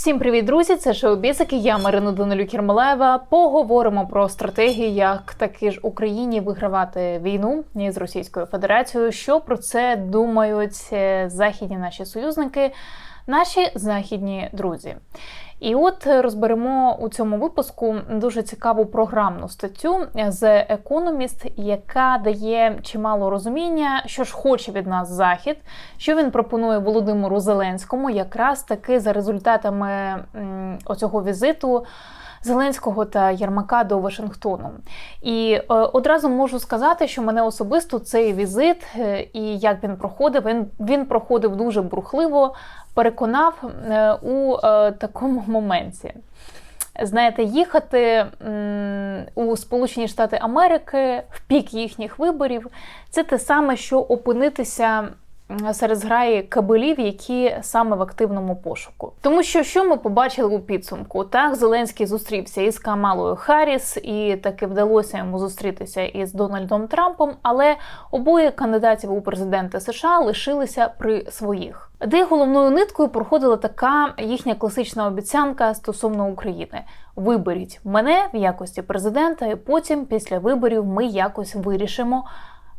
Всім привіт, друзі! Це шоу Бісики. Я Марина Данилюк Єрмолаєва. Поговоримо про стратегії, як таки ж Україні вигравати війну з Російською Федерацією. Що про це думають е, західні наші союзники, наші західні друзі. І от розберемо у цьому випуску дуже цікаву програмну статтю з Economist, яка дає чимало розуміння, що ж хоче від нас захід, що він пропонує Володимиру Зеленському, якраз таки за результатами оцього візиту. Зеленського та Єрмака до Вашингтону, і е, одразу можу сказати, що мене особисто цей візит е, і як він проходив, він, він проходив дуже бурхливо, переконав е, у такому моменті. Знаєте, їхати у Сполучені Штати Америки в пік їхніх виборів це те саме, що опинитися серед зграї кабелів, які саме в активному пошуку. Тому що що ми побачили у підсумку? Так, Зеленський зустрівся із Камалою Харріс, і таки вдалося йому зустрітися із Дональдом Трампом, але обоє кандидатів у президенти США лишилися при своїх. Де головною ниткою проходила така їхня класична обіцянка стосовно України: виберіть мене в якості президента, і потім, після виборів, ми якось вирішимо.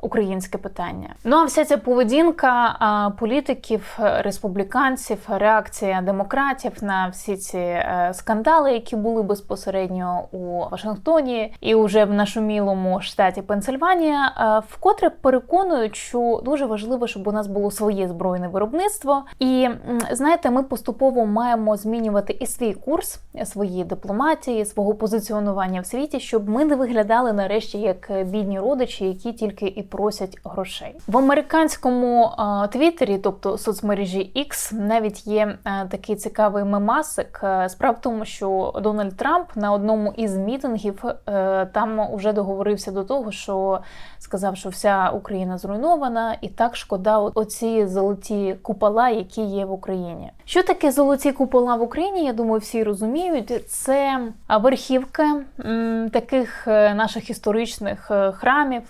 Українське питання. Ну а вся ця поведінка політиків, республіканців, реакція демократів на всі ці е, скандали, які були безпосередньо у Вашингтоні і уже в нашумілому штаті Пенсильванія, е, вкотре переконують, що дуже важливо, щоб у нас було своє збройне виробництво. І знаєте, ми поступово маємо змінювати і свій курс, свої дипломатії, свого позиціонування в світі, щоб ми не виглядали нарешті як бідні родичі, які тільки і просять грошей в американському е, твіттері, тобто соцмережі X, навіть є е, такий цікавий мемасик. Е, Справа в тому, що Дональд Трамп на одному із мітингів е, там уже договорився до того, що сказав, що вся Україна зруйнована, і так шкода оці золоті купола, які є в Україні. Що таке золоті купола в Україні? Я думаю, всі розуміють. Це а, верхівки м, таких наших історичних храмів,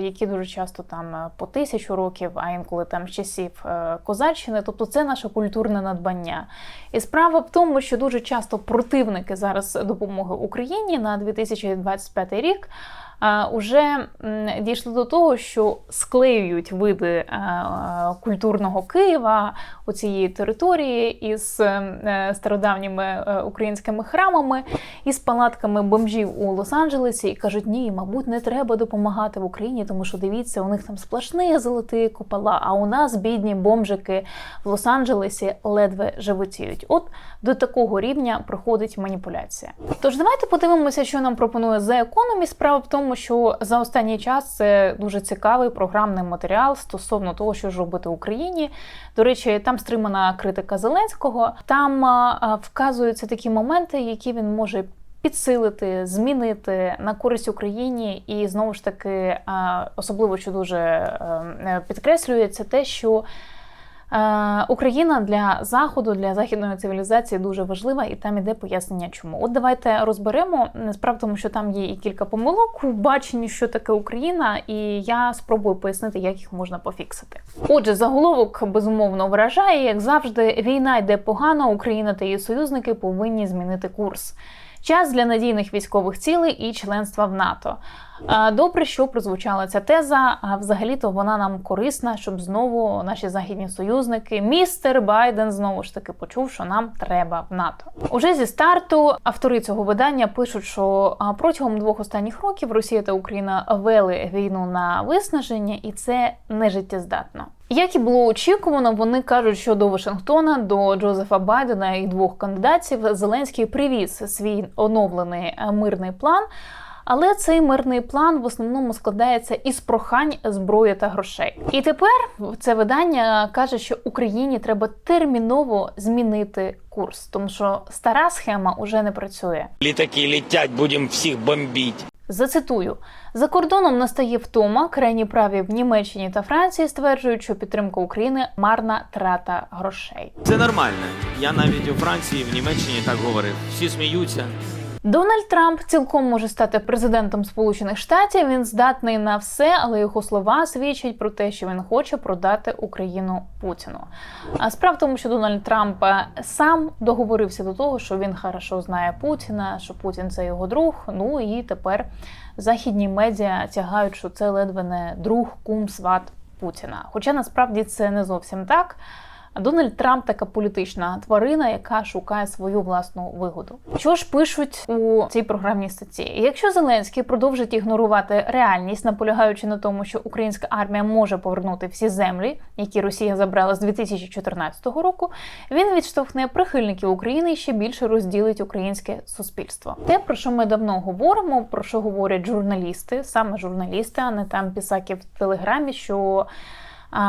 які дуже часто там е, по тисячу років, а інколи там часів е, козаччини. Тобто це наше культурне надбання. І справа в тому, що дуже часто противники зараз допомоги Україні на 2025 рік. а, Уже дійшли до того, що склеюють види е, культурного Києва у цієї території із е, стародавніми е, українськими храмами, із палатками бомжів у Лос-Анджелесі і кажуть, ні, мабуть, не треба допомагати в Україні, тому що дивіться, у них там сплошні золоті купола, а у нас бідні бомжики в Лос-Анджелесі ледве животіють. От до такого рівня проходить маніпуляція. Тож давайте подивимося, що нам пропонує The Economist. Справа в тому, що за останній час це дуже цікавий програмний матеріал стосовно того, що ж робити в Україні. До речі, там стримана критика Зеленського. Там вказуються такі моменти, які він може. Підсилити, змінити на користь Україні, і знову ж таки, особливо що дуже е, підкреслюється те, що Е, Україна для заходу, для західної цивілізації дуже важлива, і там іде пояснення, чому. От давайте розберемо. Справа тому, що там є і кілька помилок у баченні, що таке Україна, і я спробую пояснити, як їх можна пофіксити. Отже, заголовок безумовно вражає, як завжди, війна йде погано. Україна та її союзники повинні змінити курс. Час для надійних військових цілей і членства в НАТО. Е, Добре, що прозвучала ця теза. А взагалі-то вона нам корисна, щоб знову наші західні союзники, містер Байден, знову ж таки почув, що нам треба в НАТО. Уже зі старту автори цього видання пишуть, що протягом двох останніх років Росія та Україна вели війну на виснаження, і це не життєздатно. Як і було очікувано, вони кажуть, що до Вашингтона, до Джозефа Байдена і двох кандидатів Зеленський привіз свій оновлений е, мирний план. Але цей мирний план в основному складається із прохань зброї та грошей. І тепер це видання каже, що Україні треба терміново змінити курс, тому що стара схема уже не працює. Літаки летять, будемо всіх бомбити. Зацитую: за кордоном настає втома. Крайні праві в Німеччині та Франції стверджують, що підтримка України марна трата грошей. Це нормально. Я навіть у Франції, в Німеччині так говорив. Всі сміються. Дональд Трамп цілком може стати президентом Сполучених Штатів. Він здатний на все, але його слова свідчать про те, що він хоче продати Україну Путіну. А справа в тому, що Дональд Трамп е, сам договорився до того, що він хорошо знає Путіна, що Путін це його друг. Ну і тепер західні медіа тягають, що це ледве не друг, кум, сват Путіна. Хоча насправді це не зовсім так. Дональд Трамп така політична тварина, яка шукає свою власну вигоду. Що ж пишуть у цій програмній статті? Якщо Зеленський продовжить ігнорувати реальність, наполягаючи на тому, що українська армія може повернути всі землі, які Росія забрала з 2014 року, він відштовхне прихильників України і ще більше розділить українське суспільство. Те, про що ми давно говоримо, про що говорять журналісти, саме журналісти, а не там пісаки в телеграмі, що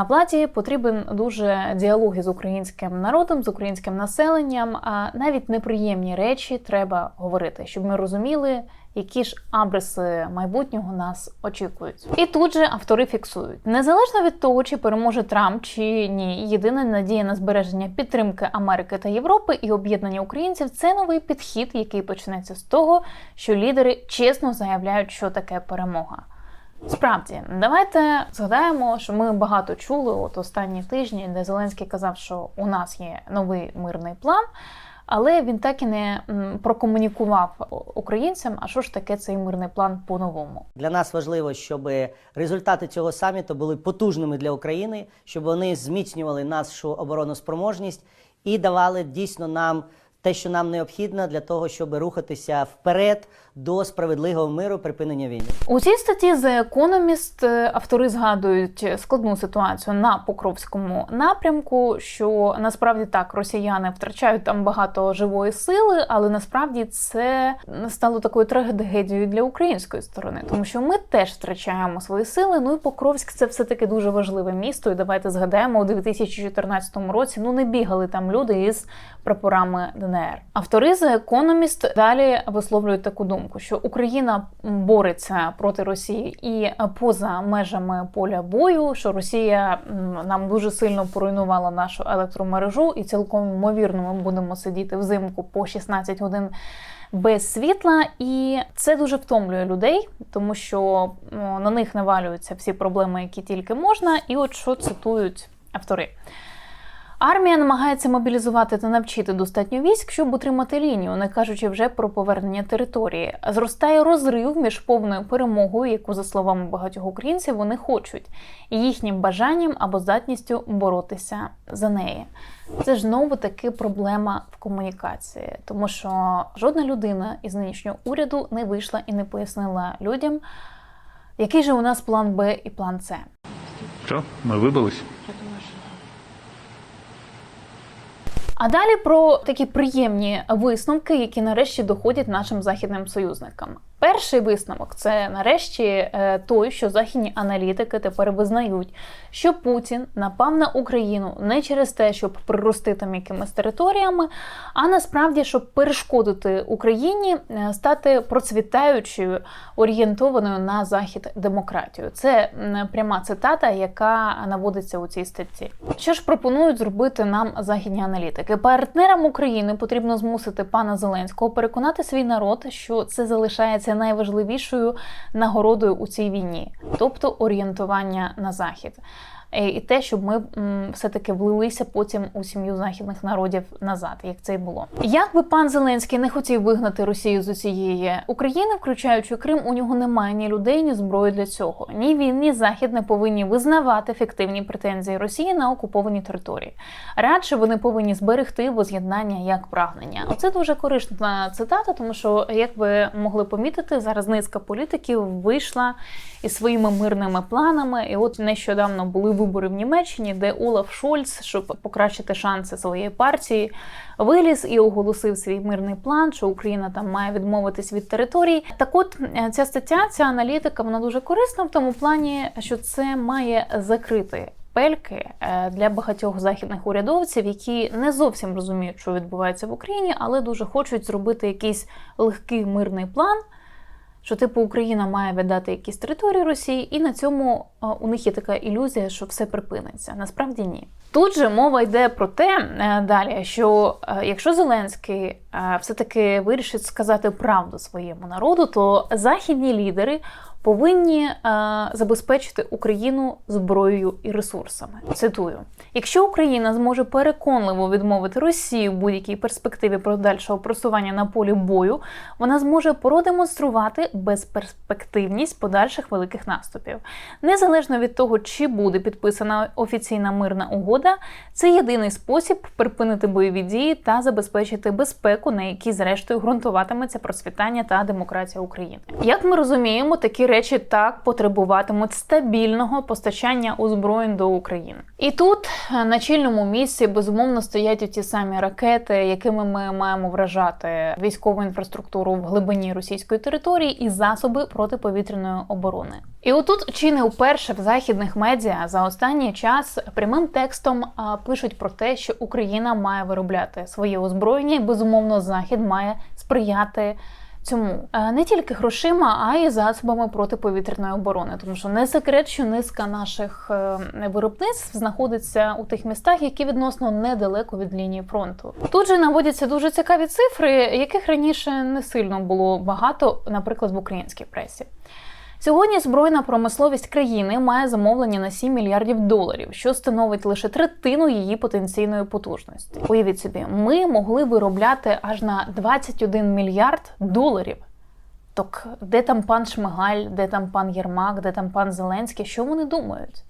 владі потрібен дуже діалог із українським народом, з українським населенням. А навіть неприємні речі треба говорити, щоб ми розуміли, які ж абриси майбутнього нас очікують. І тут же автори фіксують незалежно від того, чи переможе Трамп чи ні. Єдина надія на збереження підтримки Америки та Європи і об'єднання українців це новий підхід, який почнеться з того, що лідери чесно заявляють, що таке перемога. Справді, давайте згадаємо, що ми багато чули от останні тижні, де Зеленський казав, що у нас є новий мирний план, але він так і не прокомунікував українцям, а що ж таке цей мирний план по-новому. Для нас важливо, щоб результати цього саміту були потужними для України, щоб вони зміцнювали нашу обороноспроможність і давали дійсно нам те, що нам необхідно для того, щоб рухатися вперед до справедливого миру, припинення війни. У цій статті The Economist е, автори згадують складну ситуацію на Покровському напрямку. Що насправді так росіяни втрачають там багато живої сили, але насправді це стало такою трагедією для української сторони, тому що ми теж втрачаємо свої сили. Ну і Покровськ це все таки дуже важливе місто. І давайте згадаємо у 2014 році. Ну не бігали там люди із прапорами ДНР. Автори The Economist далі висловлюють таку думку, що Україна бореться проти Росії і поза межами поля бою, що Росія нам дуже сильно поруйнувала нашу електромережу, і цілком ймовірно ми будемо сидіти взимку по 16 годин. Без світла, і це дуже втомлює людей, тому що на них навалюються всі проблеми, які тільки можна. І от що цитують автори. Армія намагається мобілізувати та навчити достатньо військ, щоб утримати лінію, не кажучи вже про повернення території. Зростає розрив між повною перемогою, яку, за словами багатьох українців, вони хочуть, і їхнім бажанням або здатністю боротися за неї. Це ж знову таки проблема в комунікації, тому що жодна людина із нинішнього уряду не вийшла і не пояснила людям, який же у нас план Б і план С. Що, ми вибились? А далі про такі приємні висновки, які нарешті доходять нашим західним союзникам. Перший висновок це нарешті е, той, що західні аналітики тепер визнають, що Путін напав на Україну не через те, щоб прирости там якимись територіями, а насправді щоб перешкодити Україні е, стати процвітаючою, орієнтованою на захід демократію. Це пряма цитата, яка наводиться у цій статті. Що ж пропонують зробити нам західні аналітики? Партнерам України потрібно змусити пана Зеленського переконати свій народ, що це залишається найважливішою нагородою у цій війні, тобто орієнтування на захід. Е, І те, щоб ми все-таки влилися потім у сім'ю західних народів назад, як це й було. Як би пан Зеленський не хотів вигнати Росію з усієї України, включаючи Крим, у нього немає ні людей, ні зброї для цього. Ні він, ні захід не повинні визнавати фіктивні претензії Росії на окуповані території. Радше вони повинні зберегти воз'єднання як прагнення. Оце дуже корисна цитата, тому що, як ви могли помітити, зараз низка політиків вийшла із своїми мирними планами. І от нещодавно були вибори в Німеччині, де Олаф Шольц, щоб покращити шанси своєї партії, виліз і оголосив свій мирний план, що Україна там має відмовитись від територій. Так, от е, ця стаття, ця аналітика, вона дуже корисна в тому плані, що це має закрити. Пельки е, для багатьох західних урядовців, які не зовсім розуміють, що відбувається в Україні, але дуже хочуть зробити якийсь легкий мирний план, Що типу Україна має віддати якісь території Росії, і на цьому у них є така ілюзія, що все припиниться. Насправді ні. Тут же мова йде про те е, далі, що е, якщо Зеленський е, все-таки вирішить сказати правду своєму народу, то західні лідери повинні е, забезпечити Україну зброєю і ресурсами. Цитую: якщо Україна зможе переконливо відмовити Росію в будь-якій перспективі подальшого просування на полі бою, вона зможе продемонструвати безперспективність подальших великих наступів. Незалежно від того, чи буде підписана офіційна мирна угода, це єдиний спосіб припинити бойові дії та забезпечити безпеку, на якій зрештою ґрунтуватиметься процвітання та демократія України. Як ми розуміємо, такі речі так потребуватимуть стабільного постачання озброєнь до України. І тут е, на чільному місці безумовно стоять ті самі ракети, якими ми маємо вражати військову інфраструктуру в глибині російської території і засоби протиповітряної оборони. І отут чи не вперше в західних медіа за останній час прямим текстом пишуть про те, що Україна має виробляти своє озброєння, і безумовно захід має сприяти. Цьому Е, не тільки грошима, а й засобами протиповітряної оборони, тому що не секрет, що низка наших е, виробництв знаходиться у тих містах, які відносно недалеко від лінії фронту. Тут же наводяться дуже цікаві цифри, яких раніше не сильно було багато, наприклад, в українській пресі. Сьогодні збройна промисловість країни має замовлення на 7 мільярдів доларів, що становить лише третину її потенційної потужності. Уявіть собі, ми могли виробляти аж на 21 мільярд доларів. Так де там пан Шмигаль, де там пан Єрмак, де там пан Зеленський? Що вони думають?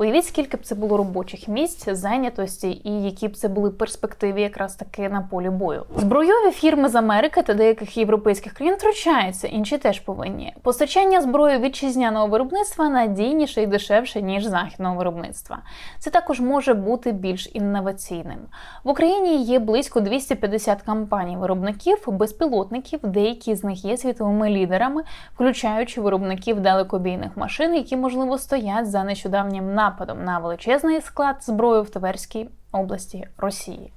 Уявіть, скільки б це було робочих місць, зайнятості і які б це були перспективи якраз таки на полі бою. Збройові фірми з Америки та деяких європейських країн втручаються, інші теж повинні. Постачання зброї вітчизняного виробництва надійніше і дешевше ніж західного виробництва. Це також може бути більш інноваційним. В Україні є близько 250 компаній виробників безпілотників. Деякі з них є світовими лідерами, включаючи виробників далекобійних машин, які можливо стоять за нещодавнім нападом на величезний склад зброї в Тверській області Росії.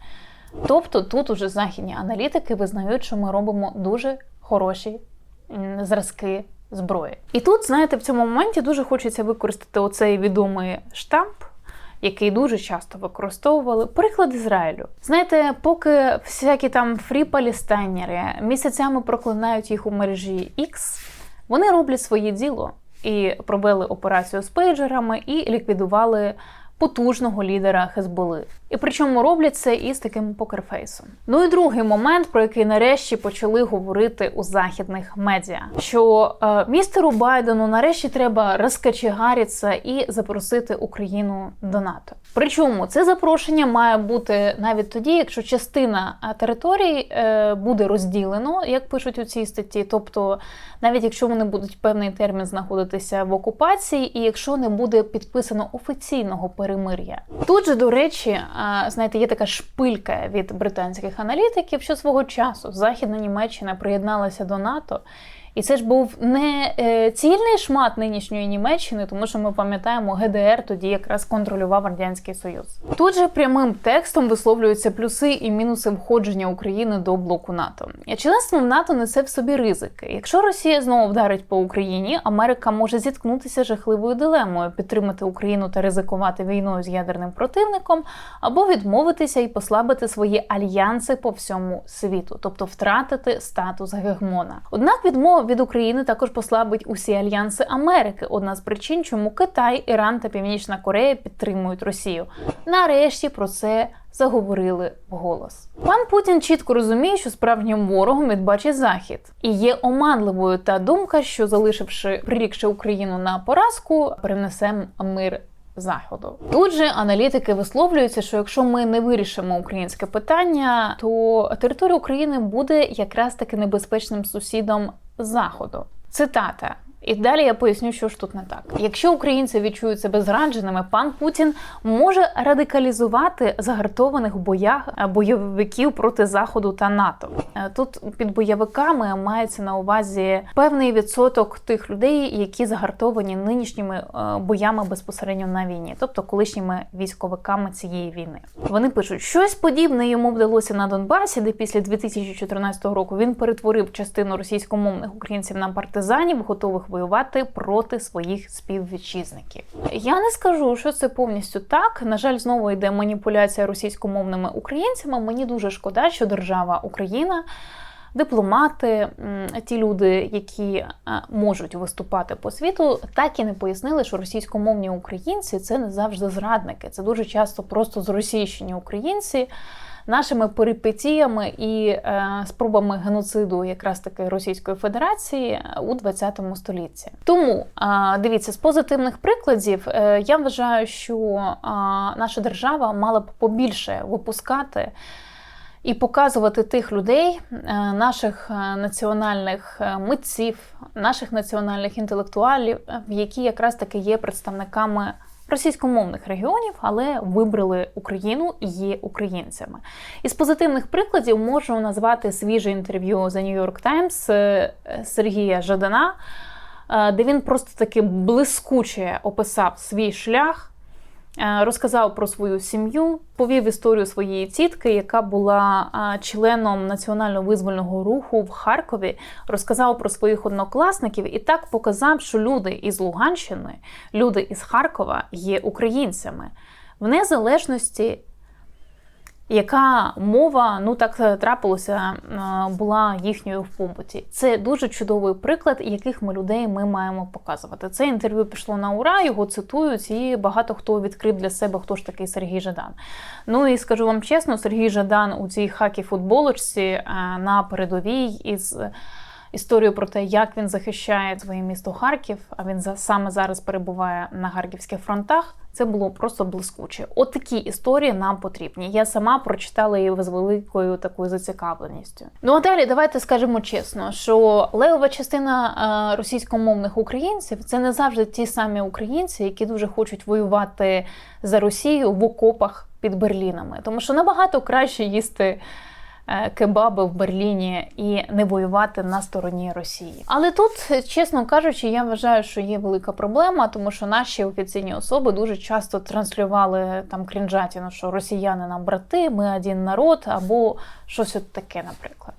Тобто тут уже західні аналітики визнають, що ми робимо дуже хороші зразки зброї. І тут, знаєте, в цьому моменті дуже хочеться використати оцей відомий штамп. Який дуже часто використовували приклад Ізраїлю. Знаєте, поки всякі там фрі-палістанери місяцями проклинають їх у мережі X, вони роблять своє діло і провели операцію з пейджерами і ліквідували потужного лідера Хезболи. І причому роблять це із таким покерфейсом. Ну і другий момент, про який нарешті почали говорити у західних медіа, що е, містеру Байдену нарешті треба розкачегаритися і запросити Україну до НАТО. Причому це запрошення має бути навіть тоді, якщо частина е, територій е, буде розділено, як пишуть у цій статті, тобто навіть якщо вони будуть певний термін знаходитися в окупації, і якщо не буде підписано офіційного перемир'я. Тут же, до речі, а, знаєте, є така шпилька від британських аналітиків, що свого часу Західна Німеччина приєдналася до НАТО. І це ж був не е, цільний шмат нинішньої Німеччини, тому що ми пам'ятаємо, ГДР тоді якраз контролював радянський союз. Тут же прямим текстом висловлюються плюси і мінуси входження України до блоку НАТО. Членство в НАТО несе в собі ризики. Якщо Росія знову вдарить по Україні, Америка може зіткнутися жахливою дилемою підтримати Україну та ризикувати війною з ядерним противником, або відмовитися і послабити свої альянси по всьому світу, тобто втратити статус гегемона. Однак відмова від України також послабить усі альянси Америки. Одна з причин, чому Китай, Іран та Північна Корея підтримують Росію. Нарешті про це заговорили вголос. Пан Путін чітко розуміє, що справжнім ворогом він бачить захід, і є оманливою та думка, що залишивши прирікши Україну на поразку, перенесемо мир. Заходу тут же аналітики висловлюються, що якщо ми не вирішимо українське питання, то територія України буде якраз таки небезпечним сусідом заходу. Цитата: І далі я поясню, що ж тут не так. Якщо українці відчують себе зрадженими, пан Путін може радикалізувати загартованих боях е, бойовиків проти Заходу та НАТО. Е, Тут під бойовиками мається на увазі певний відсоток тих людей, які загартовані нинішніми е, боями безпосередньо на війні, тобто колишніми військовиками цієї війни. Вони пишуть, щось подібне йому вдалося на Донбасі, де після 2014 року він перетворив частину російськомовних українців на партизанів, готових воювати проти своїх співвітчизників. Я не скажу, що це повністю так. На жаль, знову йде маніпуляція російськомовними українцями. Мені дуже шкода, що держава Україна. Дипломати, ті люди, які е, можуть виступати по світу, так і не пояснили, що російськомовні українці це не завжди зрадники. Це дуже часто просто зросійщені українці нашими перипетіями і е, спробами геноциду якраз таки Російської Федерації е, у 20 столітті. Тому е, дивіться, з позитивних прикладів е, я вважаю, що е, наша держава мала б побільше випускати. І показувати тих людей, е, наших е, національних митців, наших національних інтелектуалів, які якраз таки є представниками російськомовних регіонів, але вибрали Україну і є українцями. Із позитивних прикладів можу назвати свіже інтерв'ю The New York Times е, Сергія Жадана, е, де він просто таки блискуче описав свій шлях. Е, Розказав про свою сім'ю, повів історію своєї тітки, яка була членом національно-визвольного руху в Харкові. Розказав про своїх однокласників і так показав, що люди із Луганщини, люди із Харкова є українцями в незалежності. Яка мова, ну так трапилося, е, була їхньою в побуті. Це дуже чудовий приклад, яких ми людей ми маємо показувати. Це інтерв'ю пішло на ура, його цитують, і багато хто відкрив для себе, хто ж такий Сергій Жадан. Ну і скажу вам чесно, Сергій Жадан у цій хакі футболочці е, на передовій із історію про те, як він захищає своє місто Харків. А він за саме зараз перебуває на харківських фронтах. Це було просто блискуче. От такі історії нам потрібні. Я сама прочитала її з великою такою зацікавленістю. Ну а далі давайте скажемо чесно, що левова частина е, російськомовних українців це не завжди ті самі українці, які дуже хочуть воювати за Росію в окопах під Берлінами, тому що набагато краще їсти кебаби в Берліні і не воювати на стороні Росії. Але тут, чесно кажучи, я вважаю, що є велика проблема, тому що наші офіційні особи дуже часто транслювали там крінжатіну, що росіяни нам брати, ми один народ, або щось от таке, наприклад.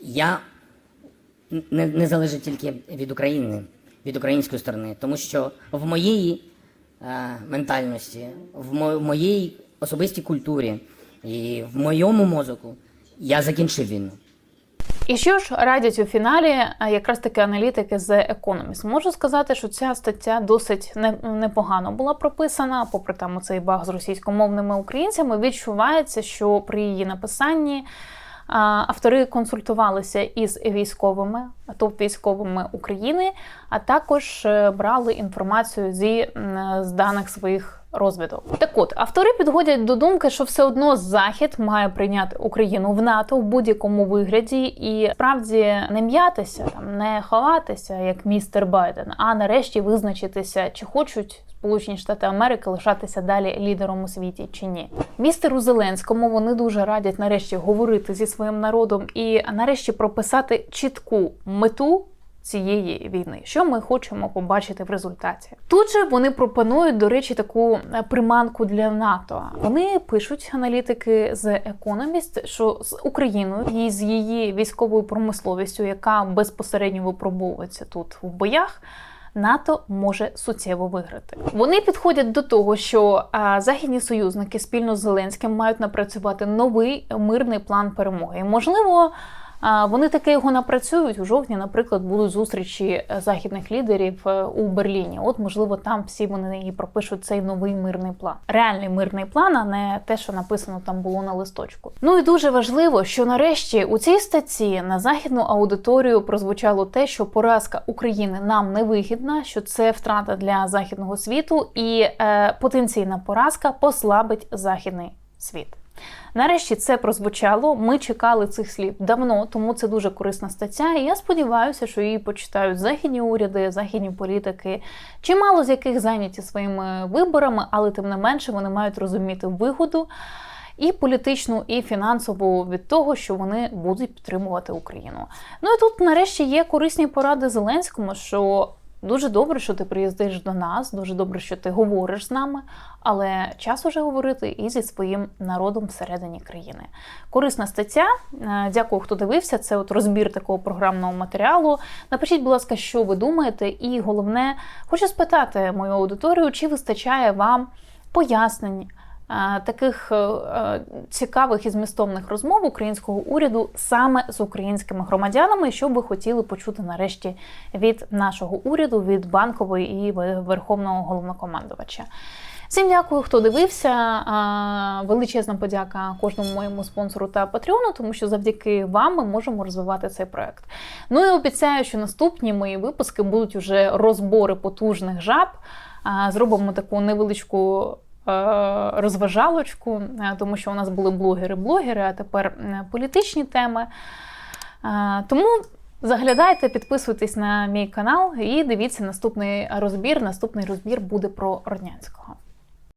Я не, не залежить тільки від України, від української сторони, тому що в моїй е, ментальності, в мо- в моїй особистій культурі і в моєму мозоку я закінчив війну. І що ж радять у фіналі якраз таки аналітики з Economist? Можу сказати, що ця стаття досить непогано була прописана, попри там цей баг з російськомовними українцями. Відчувається, що при її написанні автори консультувалися із військовими, топ-військовими України, а також е, брали інформацію зі з даних своїх розвідок. Так от автори підходять до думки, що все одно Захід має прийняти Україну в НАТО в будь-якому вигляді, і справді не м'ятися, там не ховатися, як містер Байден, а нарешті визначитися, чи хочуть Сполучені Штати Америки лишатися далі лідером у світі чи ні. Містеру Зеленському вони дуже радять нарешті говорити зі своїм народом і нарешті прописати чітку мету цієї війни, що ми хочемо побачити в результаті. Тут же вони пропонують, до речі, таку е, приманку для НАТО. Вони пишуть аналітики з Economist, що з Україною і з її військовою промисловістю, яка безпосередньо випробовується тут в боях. НАТО може суттєво виграти. Вони підходять до того, що а, західні союзники спільно з Зеленським мають напрацювати новий мирний план перемоги. Можливо, вони таки його напрацюють у жовтні. Наприклад, будуть зустрічі е, західних лідерів е, у Берліні. От можливо, там всі вони і пропишуть цей новий мирний план. Реальний мирний план, а не те, що написано там було на листочку. Ну і дуже важливо, що нарешті у цій статті на західну аудиторію прозвучало те, що поразка України нам не вигідна, що це втрата для західного світу, і е, потенційна поразка послабить західний світ. Нарешті це прозвучало. Ми чекали цих слів давно, тому це дуже корисна стаття. І я сподіваюся, що її почитають західні уряди, західні політики, чимало з яких зайняті своїми виборами, але тим не менше вони мають розуміти вигоду і політичну, і фінансову від того, що вони будуть підтримувати Україну. Ну і тут нарешті є корисні поради Зеленському, що дуже добре, що ти приїздиш до нас, дуже добре, що ти говориш з нами, але час уже говорити і зі своїм народом всередині країни. Корисна стаття. Е, Дякую, хто дивився. Це от розбір такого програмного матеріалу. Напишіть, будь ласка, що ви думаєте, і головне, хочу спитати мою аудиторію, чи вистачає вам пояснень таких е, е, цікавих і змістовних розмов українського уряду саме з українськими громадянами, що би хотіли почути нарешті від нашого уряду, від банкової і верховного головнокомандувача. Всім дякую, хто дивився. Величезна подяка кожному моєму спонсору та патреону, тому що завдяки вам ми можемо розвивати цей проект. Ну і обіцяю, що наступні мої випуски будуть уже розбори потужних жаб. Зробимо таку невеличку е, розважалочку, е, тому що у нас були блогери-блогери, а тепер е, політичні теми. Е, Тому заглядайте, підписуйтесь на мій канал і дивіться наступний розбір. Наступний розбір буде про Роднянського.